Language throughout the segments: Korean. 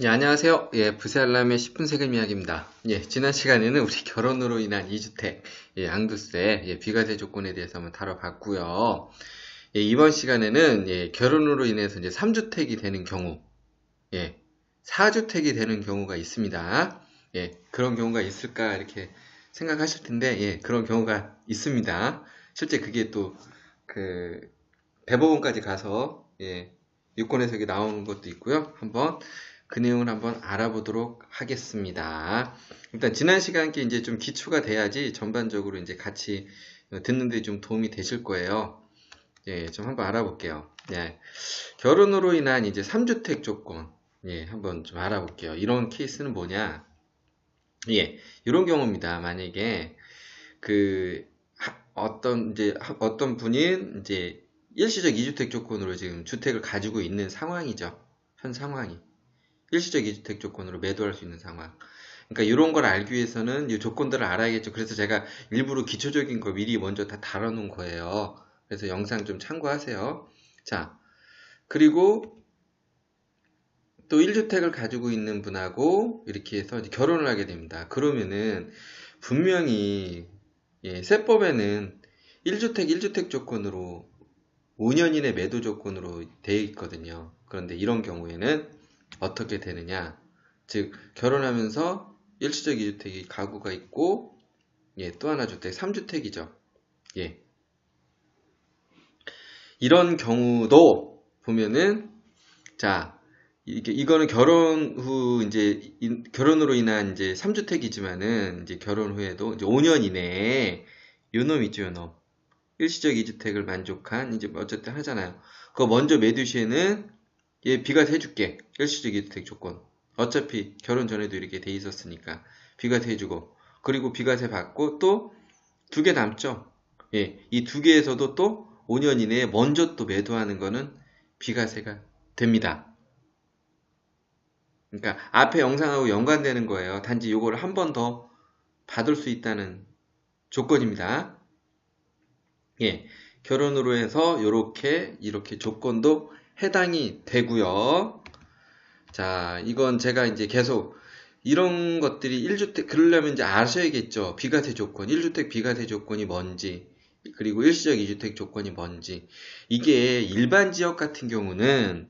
예, 안녕하세요. 예, 부세 알람의 10분 세금 이야기입니다. 예, 지난 시간에는 우리 결혼으로 인한 2주택, 예, 양도세, 예, 비과세 조건에 대해서 한번 다뤄봤고요. 예, 이번 시간에는 예, 결혼으로 인해서 이제 3주택이 되는 경우, 예, 4주택이 되는 경우가 있습니다. 예, 그런 경우가 있을까 이렇게 생각하실 텐데, 예, 그런 경우가 있습니다. 실제 그게 또 그 대법원까지 가서 예, 유권 해석이 나오는 것도 있고요. 한번 그 내용을 한번 알아보도록 하겠습니다. 일단 지난 시간께 이제 좀 기초가 돼야지 전반적으로 이제 같이 듣는데 좀 도움이 되실 거예요. 예, 좀 한번 알아볼게요. 예, 결혼으로 인한 이제 3주택 조건, 예, 한번 좀 알아볼게요. 이런 케이스는 뭐냐? 예, 이런 경우입니다. 만약에 그 어떤 이제 어떤 분이 이제 일시적 2주택 조건으로 지금 주택을 가지고 있는 상황이죠. 현 상황이. 일시적 2주택 조건으로 매도할 수 있는 상황. 그러니까 이런 걸 알기 위해서는 이 조건들을 알아야겠죠. 그래서 제가 일부러 기초적인 거 미리 먼저 다 다뤄놓은 거예요. 그래서 영상 좀 참고하세요. 자, 그리고 또 1주택을 가지고 있는 분하고 이렇게 해서 결혼을 하게 됩니다. 그러면은 분명히 예, 세법에는 1주택 1주택 조건으로 5년 이내 매도 조건으로 되어 있거든요. 그런데 이런 경우에는 어떻게 되느냐. 즉, 결혼하면서 일시적 2주택이 가구가 있고, 예, 또 하나 주택, 3주택이죠. 예. 이런 경우도 보면은, 자, 이게, 이거는 결혼 후, 이제, 인, 결혼으로 인한 이제 3주택이지만은, 이제 결혼 후에도 이제 5년 이내에, 요놈 있죠, 요놈. 일시적 2주택을 만족한, 이제 어쨌든 하잖아요. 그거 먼저 매두 시에는 얘 비과세 해줄게. 일시적 이주택 조건. 어차피 결혼 전에도 이렇게 돼 있었으니까 비과세 해주고 그리고 비과세 받고 또 두 개 남죠. 예, 이 두 개에서도 또 5년 이내에 먼저 또 매도하는 거는 비과세가 됩니다. 그러니까 앞에 영상하고 연관되는 거예요. 단지 이거를 한 번 더 받을 수 있다는 조건입니다. 예, 결혼으로 해서 이렇게 이렇게 조건도 해당이 되고요. 자, 이건 제가 이제 계속 이런 것들이 1주택 그러려면 이제 아셔야겠죠. 비과세 조건, 1주택 비과세 조건이 뭔지, 그리고 일시적 2주택 조건이 뭔지. 이게 일반 지역 같은 경우는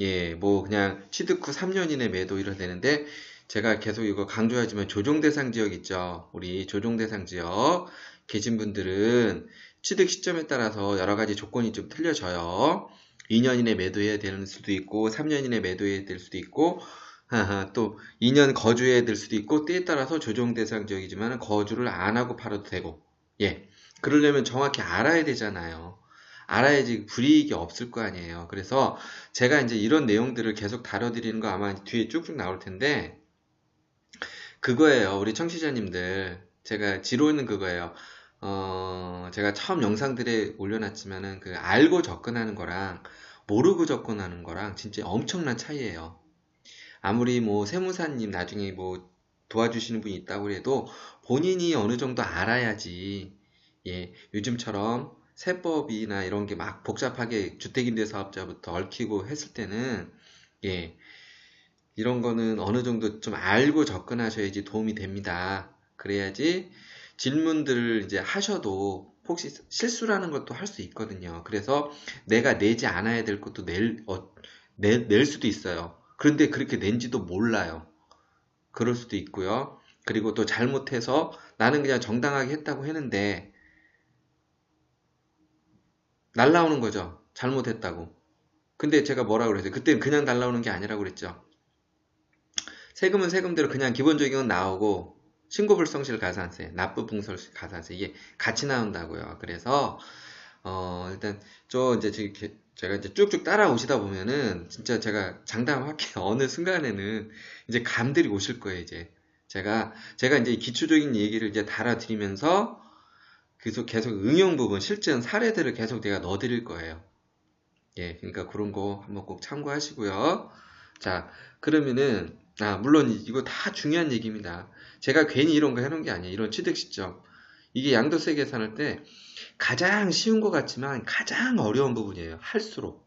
예, 뭐 그냥 취득 후 3년 이내 매도 이래 되는데 제가 계속 이거 강조하지만 조정 대상 지역 있죠. 우리 조정 대상 지역 계신 분들은 취득 시점에 따라서 여러 가지 조건이 좀 틀려져요. 2년 이내 매도해야 되는 수도 있고 3년 이내 매도해야 될 수도 있고 또 2년 거주해야 될 수도 있고 때에 따라서 조정 대상 지역이지만 거주를 안 하고 팔아도 되고 예. 그러려면 정확히 알아야 되잖아요. 알아야지 불이익이 없을 거 아니에요. 그래서 제가 이제 이런 내용들을 계속 다뤄드리는 거 아마 뒤에 쭉쭉 나올 텐데 그거예요. 우리 청취자님들. 제가 지로는 그거예요 어, 제가 처음 영상들에 올려놨지만은 그 알고 접근하는 거랑 모르고 접근하는 거랑 진짜 엄청난 차이예요. 아무리 뭐 세무사님 나중에 뭐 도와주시는 분이 있다고 해도 본인이 어느 정도 알아야지 예, 요즘처럼 세법이나 이런 게 막 복잡하게 주택임대 사업자부터 얽히고 했을 때는 예, 이런 거는 어느 정도 좀 알고 접근하셔야지 도움이 됩니다. 그래야지 질문들을 이제 하셔도 혹시 실수라는 것도 할 수 있거든요. 그래서 내가 내지 않아야 될 것도 낼, 어, 내, 낼 수도 있어요. 그런데 그렇게 낸지도 몰라요. 그럴 수도 있고요. 그리고 또 잘못해서 나는 그냥 정당하게 했다고 했는데 날라오는 거죠. 잘못했다고. 근데 제가 뭐라고 그랬어요? 그때는 그냥 날라오는 게 아니라고 그랬죠. 세금은 세금대로 그냥 기본적인 건 나오고 신고불성실 가산세, 납부분설 가산세 이게 같이 나온다고요. 그래서 어 일단 저 이제 제가 이제 쭉쭉 따라오시다 보면은 진짜 제가 장담할게요. 어느 순간에는 이제 감들이 오실 거예요. 이제 제가 제가 이제 기초적인 얘기를 이제 달아드리면서 계속 계속 응용 부분 실전 사례들을 계속 내가 넣어드릴 거예요. 예, 그러니까 그런 거 한번 꼭 참고하시고요. 자, 그러면은 아 물론 이거 다 중요한 얘기입니다. 제가 괜히 이런 거 해놓은 게 아니에요. 이런 취득 시점. 이게 양도세 계산할 때 가장 쉬운 것 같지만 가장 어려운 부분이에요. 할수록.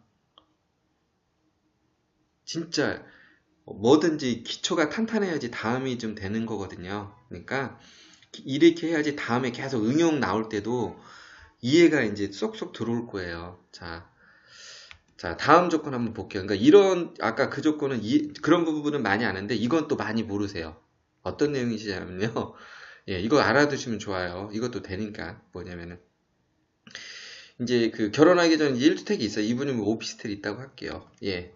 진짜 뭐든지 기초가 탄탄해야지 다음이 좀 되는 거거든요. 그러니까 이렇게 해야지 다음에 계속 응용 나올 때도 이해가 이제 쏙쏙 들어올 거예요. 자, 자 다음 조건 한번 볼게요. 그러니까 이런 아까 그 조건은 이, 그런 부분은 많이 아는데 이건 또 많이 모르세요. 어떤 내용이시냐면요. 예, 이거 알아두시면 좋아요. 이것도 되니까 뭐냐면은 이제 그 결혼하기 전에 1주택이 있어요. 이분이 뭐 오피스텔 있다고 할게요. 예.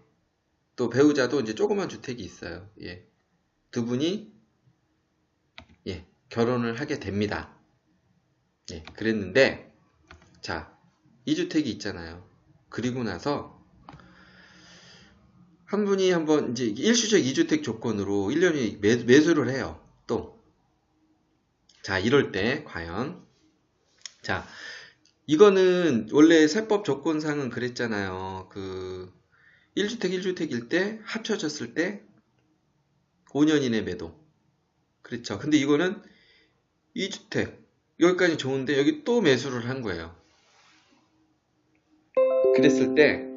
또 배우자도 이제 조그만 주택이 있어요. 예. 두 분이 예, 결혼을 하게 됩니다. 예, 그랬는데 자, 이 주택이 있잖아요. 그리고 나서 한 분이 한번 이제 일시적 2주택 조건으로 1년이 매, 매수를 해요. 또. 자, 이럴 때 과연 자, 이거는 원래 세법 조건상은 그랬잖아요. 그 1주택 1주택일 때 합쳐졌을 때 5년 이내 매도. 그렇죠. 근데 이거는 2주택 여기까지 좋은데 여기 또 매수를 한 거예요. 그랬을 때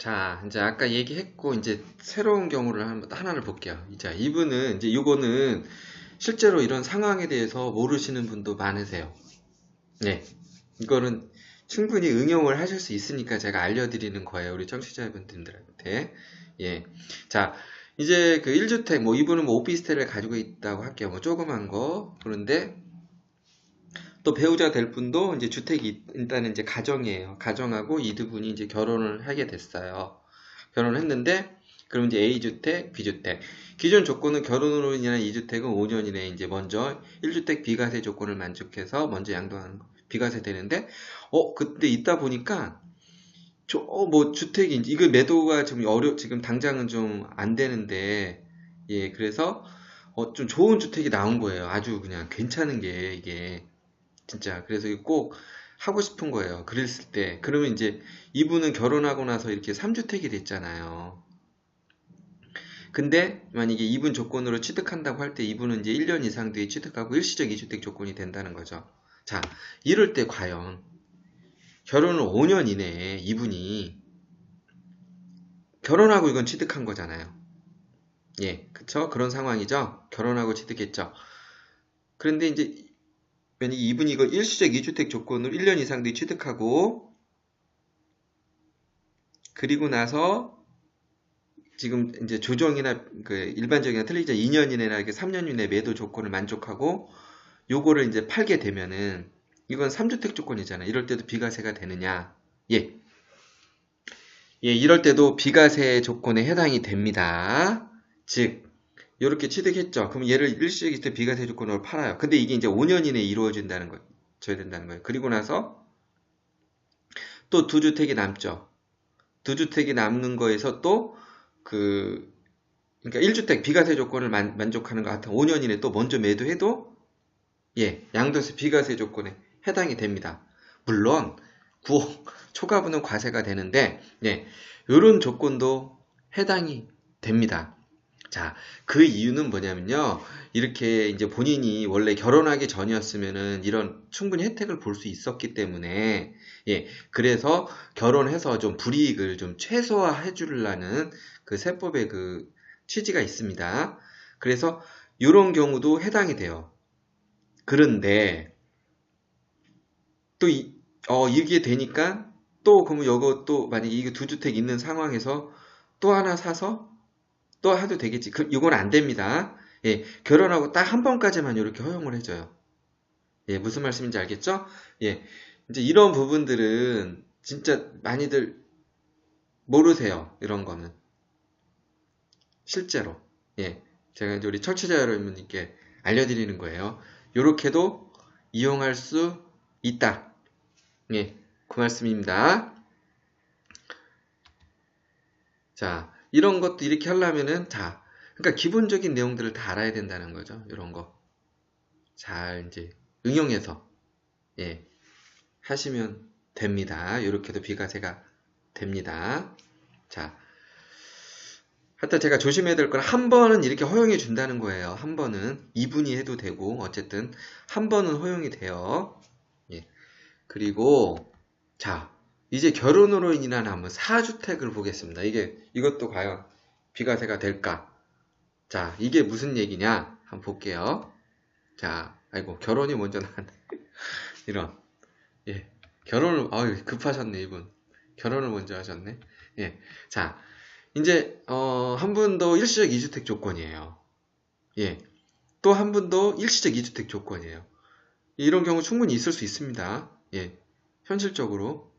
자, 이제 아까 얘기했고, 이제 새로운 경우를 한, 하나를 볼게요. 자, 이분은, 이제 이거는 실제로 이런 상황에 대해서 모르시는 분도 많으세요. 네. 이거는 충분히 응용을 하실 수 있으니까 제가 알려드리는 거예요. 우리 청취자분들한테. 예. 자, 이제 그 1주택, 뭐 이분은 뭐 오피스텔을 가지고 있다고 할게요. 뭐 조그만 거. 그런데 또 배우자 될 분도 이제 주택이 일단은 이제 가정이에요. 가정하고 이두 분이 이제 결혼을 하게 됐어요. 결혼을 했는데 그럼 이제 A주택, B주택. 기존 조건은 결혼으로 인한 2주택은 5년 이내에 이제 먼저 1주택 비과세 조건을 만족해서 먼저 양도하는 거. 비과세 되는데 어 그때 있다 보니까 저뭐 주택이 이거 매도가 좀 어려 지금 당장은 좀 안 되는데 예 그래서 어 좀 좋은 주택이 나온 거예요. 아주 그냥 괜찮은 게 이게 진짜 그래서 꼭 하고 싶은 거예요. 그랬을 때 그러면 이제 이분은 결혼하고 나서 이렇게 3주택이 됐잖아요. 근데 만약에 이분 조건으로 취득한다고 할 때 이분은 이제 1년 이상 뒤에 취득하고 일시적 2주택 조건이 된다는 거죠. 자, 이럴 때 과연 결혼을 5년 이내에 이분이 결혼하고 이건 취득한 거잖아요. 예, 그쵸? 그런 상황이죠? 결혼하고 취득했죠. 그런데 이제 만약 이분이 이거 일시적 2주택 조건으로 1년 이상 뒤 취득하고 그리고 나서 지금 이제 조정이나 그 일반적이나 틀리지 2년 이내나 이렇게 3년 이내 매도 조건을 만족하고 요거를 이제 팔게 되면은 이건 3주택 조건이잖아. 이럴 때도 비과세가 되느냐? 예. 예, 이럴 때도 비과세 조건에 해당이 됩니다. 즉, 이렇게 취득했죠. 그럼 얘를 일시적 때 비과세 조건으로 팔아요. 근데 이게 이제 5년 이내에 이루어진다는 거, 줘야 된다는 거예요. 그리고 나서 또 두 주택이 남죠. 두 주택이 남는 거에서 또 그, 그러니까 1주택 비과세 조건을 만, 만족하는 것 같은 5년 이내 또 먼저 매도해도 예, 양도세 비과세 조건에 해당이 됩니다. 물론 9억 초과분은 과세가 되는데 예, 이런 조건도 해당이 됩니다. 자, 그 이유는 뭐냐면요. 이렇게 이제 본인이 원래 결혼하기 전이었으면은 이런 충분히 혜택을 볼 수 있었기 때문에, 예, 그래서 결혼해서 좀 불이익을 좀 최소화해 주려는 그 세법의 그 취지가 있습니다. 그래서 이런 경우도 해당이 돼요. 그런데 또 이, 어, 이게 되니까 또 그러면 또 만약에 이게 두 주택 있는 상황에서 또 하나 사서 또 해도 되겠지. 그, 이건 안 됩니다. 예, 결혼하고 딱 한 번까지만 이렇게 허용을 해줘요. 예, 무슨 말씀인지 알겠죠? 예, 이제 이런 부분들은 진짜 많이들 모르세요. 이런 거는. 실제로. 예, 제가 이제 우리 청취자 여러분께 알려드리는 거예요. 이렇게도 이용할 수 있다. 예, 그 말씀입니다. 자, 이런 것도 이렇게 하려면은, 자, 그러니까 기본적인 내용들을 다 알아야 된다는 거죠. 이런 거. 잘 이제 응용해서, 예, 하시면 됩니다. 이렇게도 비과세가 됩니다. 자, 하여튼 제가 조심해야 될 건 한 번은 이렇게 허용해 준다는 거예요. 한 번은 2분이 해도 되고 어쨌든 한 번은 허용이 돼요. 예. 그리고 자 이제 결혼으로 인한 한번 4주택을 보겠습니다. 이게 이것도 과연 비과세가 될까? 자 이게 무슨 얘기냐? 한번 볼게요. 자 아이고 결혼이 먼저 나왔네. 이런 예 결혼을 아유 급하셨네 이분 결혼을 먼저 하셨네. 예. 자, 이제 어, 한 분도 일시적 2주택 조건이에요. 예. 또 한 분도 일시적 2주택 조건이에요. 이런 경우 충분히 있을 수 있습니다. 예. 현실적으로.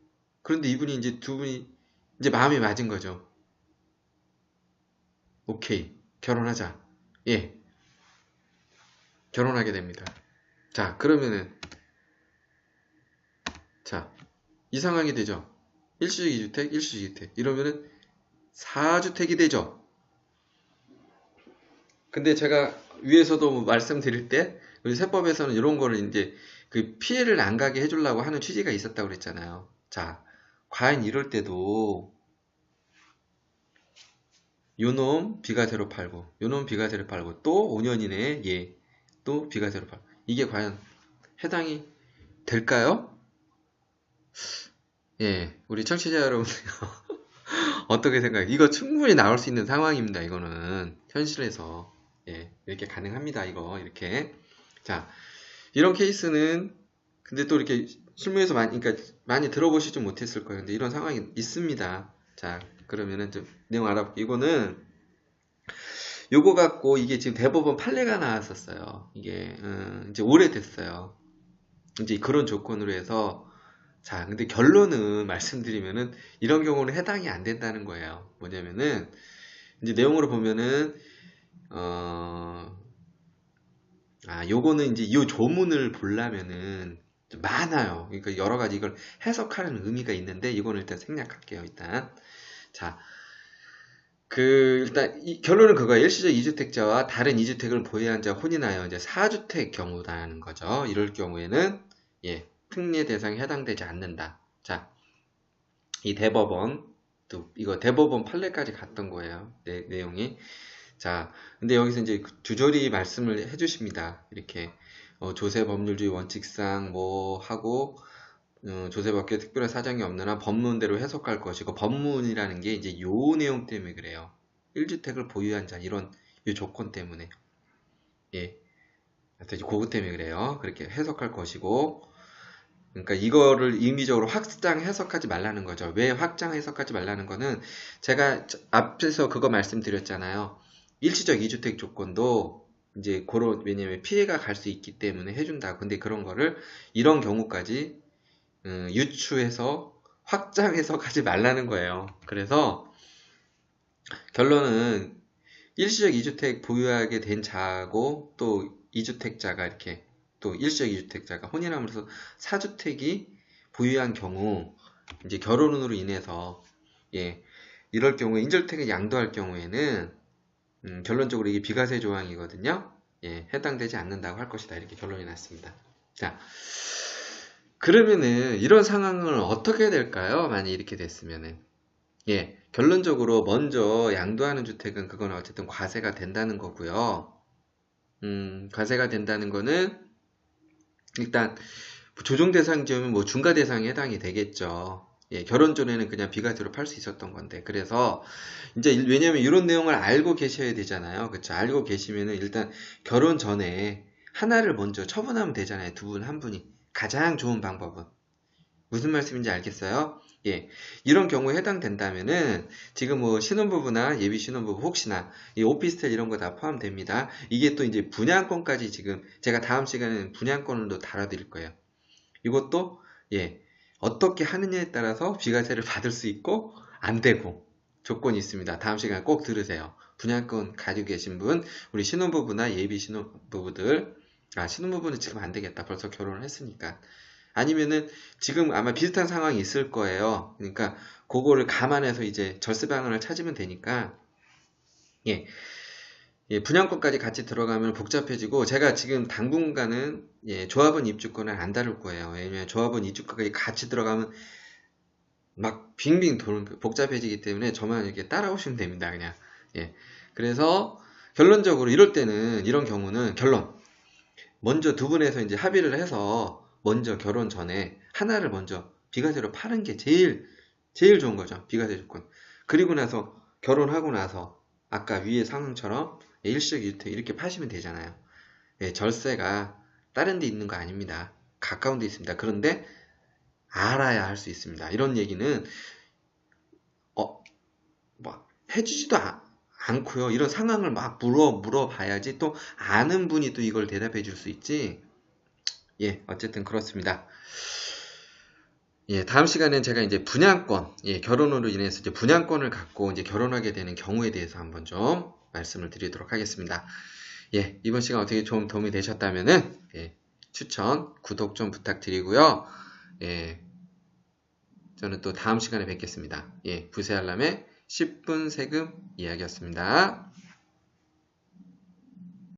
그런데 이분이 이제 두 분이 이제 마음이 맞은 거죠. 오케이. 결혼하자. 예. 결혼하게 됩니다. 자, 그러면은 자, 이 상황이 되죠. 일시적 2주택, 일시적 2주택. 이러면은 4주택이 되죠. 근데 제가 위에서도 뭐 말씀드릴 때 우리 세법에서는 이런 거를 이제 그 피해를 안 가게 해주려고 하는 취지가 있었다고 그랬잖아요. 자, 과연 이럴 때도 요놈 비과세로 팔고 요놈 비과세로 팔고 또 5년 이내에 예, 또 비과세로 팔고 이게 과연 해당이 될까요? 예, 우리 청취자 여러분 어떻게 생각해요? 이거 충분히 나올 수 있는 상황입니다. 이거는 현실에서 예, 이렇게 가능합니다. 이거 이렇게 자 이런 케이스는 근데 또 이렇게 실무에서 많이 그러니까 많이 들어보시지 못했을 거예요. 근데 이런 상황이 있습니다. 자 그러면은 좀 내용 알아볼게요. 이거는 요거 갖고 이게 지금 대법원 판례가 나왔었어요. 이게 음, 이제 오래됐어요. 이제 그런 조건으로 해서 자, 근데 결론은 말씀드리면은 이런 경우는 해당이 안 된다는 거예요. 뭐냐면은 이제 내용으로 보면은 어, 아, 요거는 이제 이 조문을 보려면은 많아요. 그러니까 여러 가지 이걸 해석하는 의미가 있는데 이거는 일단 생략할게요. 일단 자, 그 일단 결론은 그거예요. 일시적 2주택자와 다른 2주택을 보유한 자 혼인하여 이제 4주택 경우라는 거죠. 이럴 경우에는 예, 특례 대상에 해당되지 않는다. 자, 이 대법원 또 이거 대법원 판례까지 갔던 거예요. 내, 내용이. 자, 근데 여기서 이제 주저리 말씀을 해주십니다. 이렇게 어, 조세 법률주의 원칙상 뭐 하고 어, 조세법규에 특별한 사정이 한 법문대로 해석할 것이고 법문이라는 게 이제 요 내용 때문에 그래요. 1주택을 보유한 자 이런 이 조건 때문에 예. 그래서 그거 때문에 그래요. 그렇게 해석할 것이고 그러니까 이거를 의미적으로 확장 해석하지 말라는 거죠. 왜 확장 해석하지 말라는 거는 제가 앞에서 그거 말씀드렸잖아요. 일시적 2주택 조건도 이제 그런 왜냐면 피해가 갈 수 있기 때문에 해준다. 근데 그런 거를 이런 경우까지 음, 유추해서 확장 해석하지 말라는 거예요. 그래서 결론은 일시적 2주택 보유하게 된 자고 또 2주택자가 이렇게 또 일시적 2주택자가 혼인함으로써 4주택이 보유한 경우 이제 결혼으로 인해서 예 이럴 경우에 인절택을 양도할 경우에는 음, 결론적으로 이게 비과세 조항이거든요. 예, 해당되지 않는다고 할 것이다. 이렇게 결론이 났습니다. 자, 그러면은 이런 상황을 어떻게 될까요? 만약 이렇게 됐으면은 예, 결론적으로 먼저 양도하는 주택은 그건 어쨌든 과세가 된다는 거고요. 음, 과세가 된다는 거는 일단 조정 대상 지으면 뭐 중과 대상에 해당이 되겠죠. 예, 결혼 전에는 그냥 비과세로 팔 수 있었던 건데 그래서 이제 왜냐면 이런 내용을 알고 계셔야 되잖아요. 그렇죠? 알고 계시면은 일단 결혼 전에 하나를 먼저 처분하면 되잖아요. 두 분 한 분이 가장 좋은 방법은 무슨 말씀인지 알겠어요? 예, 이런 경우에 해당된다면은 지금 뭐 신혼부부나 예비 신혼부부 혹시나 이 오피스텔 이런 거 다 포함됩니다. 이게 또 이제 분양권까지 지금 제가 다음 시간에는 분양권을도 달아드릴 거예요. 이것도 예 어떻게 하느냐에 따라서 비과세를 받을 수 있고 안 되고 조건이 있습니다. 다음 시간에 꼭 들으세요. 분양권 가지고 계신 분, 우리 신혼부부나 예비 신혼부부들, 아, 신혼부부는 지금 안 되겠다. 벌써 결혼을 했으니까. 아니면은 지금 아마 비슷한 상황이 있을 거예요. 그러니까 그거를 감안해서 이제 절세 방안을 찾으면 되니까, 예. 예, 분양권까지 같이 들어가면 복잡해지고 제가 지금 당분간은 예, 조합원 입주권을 안 다룰 거예요. 왜냐면 조합원 입주권까지 같이 들어가면 막 빙빙 도는 그 복잡해지기 때문에 저만 이렇게 따라오시면 됩니다. 그냥 예. 그래서 결론적으로 이럴 때는 이런 경우는 결론 먼저 두 분에서 이제 합의를 해서 먼저 결혼 전에 하나를 먼저 비과세로 파는 게 제일 제일 좋은 거죠. 비과세 조건. 그리고 나서 결혼하고 나서 아까 위의 상황처럼 일시적일퇴 이렇게 파시면 되잖아요. 예, 절세가 다른 데 있는 거 아닙니다. 가까운 데 있습니다. 그런데 알아야 할 수 있습니다. 이런 얘기는 어, 뭐 해주지도 아- 않고요. 이런 상황을 막 물어 물어봐야지 또 아는 분이 또 이걸 대답해 줄 수 있지. 예, 어쨌든 그렇습니다. 예, 다음 시간엔 제가 이제 분양권, 예, 결혼으로 인해서 이제 분양권을 갖고 이제 결혼하게 되는 경우에 대해서 한번 좀 말씀을 드리도록 하겠습니다. 예, 이번 시간 어떻게 좀 도움이 되셨다면은, 예, 추천, 구독 좀 부탁드리고요. 예, 저는 또 다음 시간에 뵙겠습니다. 예, 부세 알람의 10분 세금 이야기였습니다.